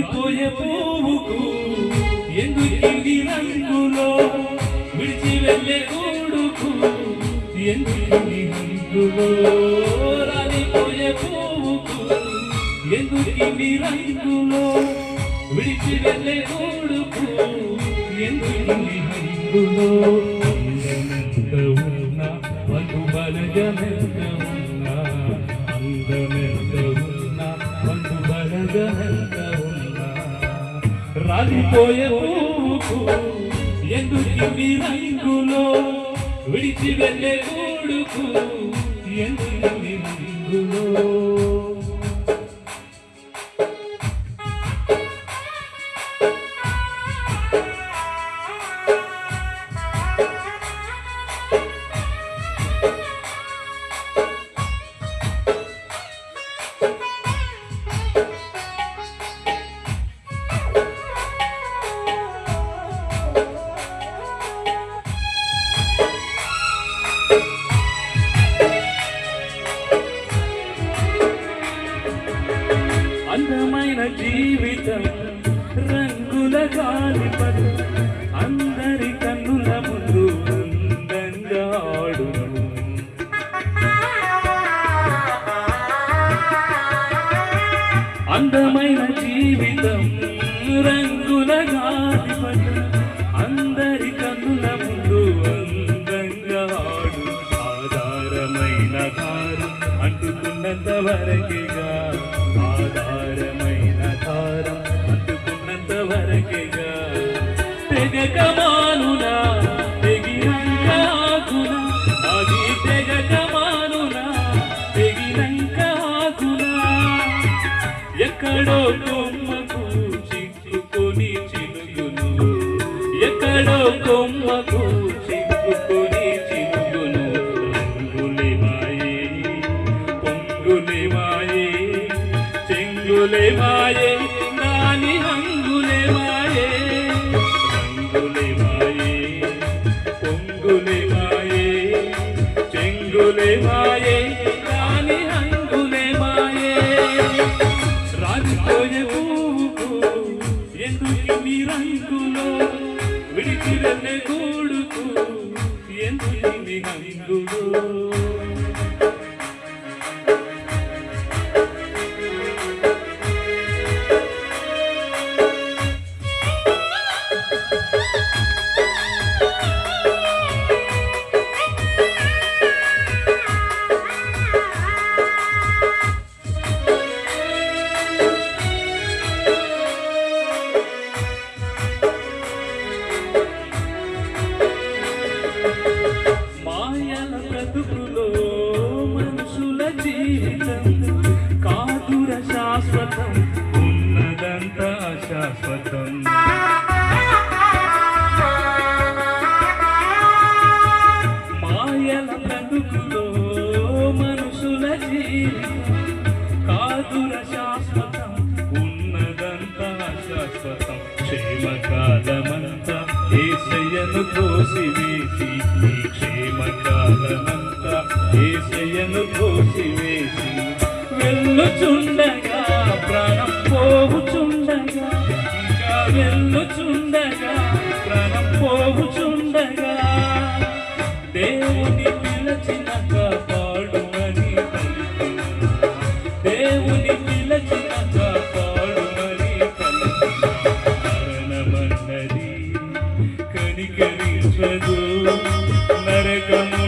పువ్వుకు ఎందుకింది రంగులో విడిచి వెళ్ళే కూడుకు ఎందుకింది రంగులో రాలిపోయే పువ్వుకు ఎందుకింది రంగులో విడిచి వెళ్ళే కూడుకు ఎందుకింది రంగులో ఉన్నా వందు బలగమెంత ఉన్నా అందమెంత ఉన్నా పారిపోయే పూకు ఎందుకు మీ రంగులో విడిచి వెళ్ళే ఊడుకు ఎందుకు మీ రంగులో గాలిపడు. అందరి కన్నుల ముందు అందంగా అందమైన జీవితం రంగుల గాలిపడు. అందరి కన్నుల ముందు అందంగా ఆడు. ఆధారమైన దారం అంటుకున్నంత వరకేగా ఆధారం ఎక్కడో కొమ్మకు చిక్కుకొని చిలుగును ఎక్కడో కొమ్మకు చిక్కుకొని చిలుగును రంగులే మాయే పొంగులే మాయే చెంగులే మాయే. రాలిపోయే పువ్వుకు ఎందుకు మీ రంగులో విడిచి వెళ్ళే గూడుకు ఎందుకు మీ రంగులో జీవితం కాదుర శాశ్వతం ఉన్నదంతా శాశ్వతం. మాయల బ్రతుకులో మనుషుల జీవితం కాదుర శాశ్వతం ఉన్నదంతా శాశ్వతం క్షేమకాలమంతా ఏసయ్యను క్షేమకాలమంతా ఏసయ్యను కోసివేసి వెళ్ళుచుండగా ప్రాణం పోవుచుండగా ఇంకా వెళ్ళుచుండగా ప్రాణం పోవుచుండగా. దేవుని పిలచిన కాపాడుమని దేవుని పిలచిన కాపాడుమని పలుకును. మరణమన్నది కనికరించదు. నరకము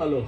హలో.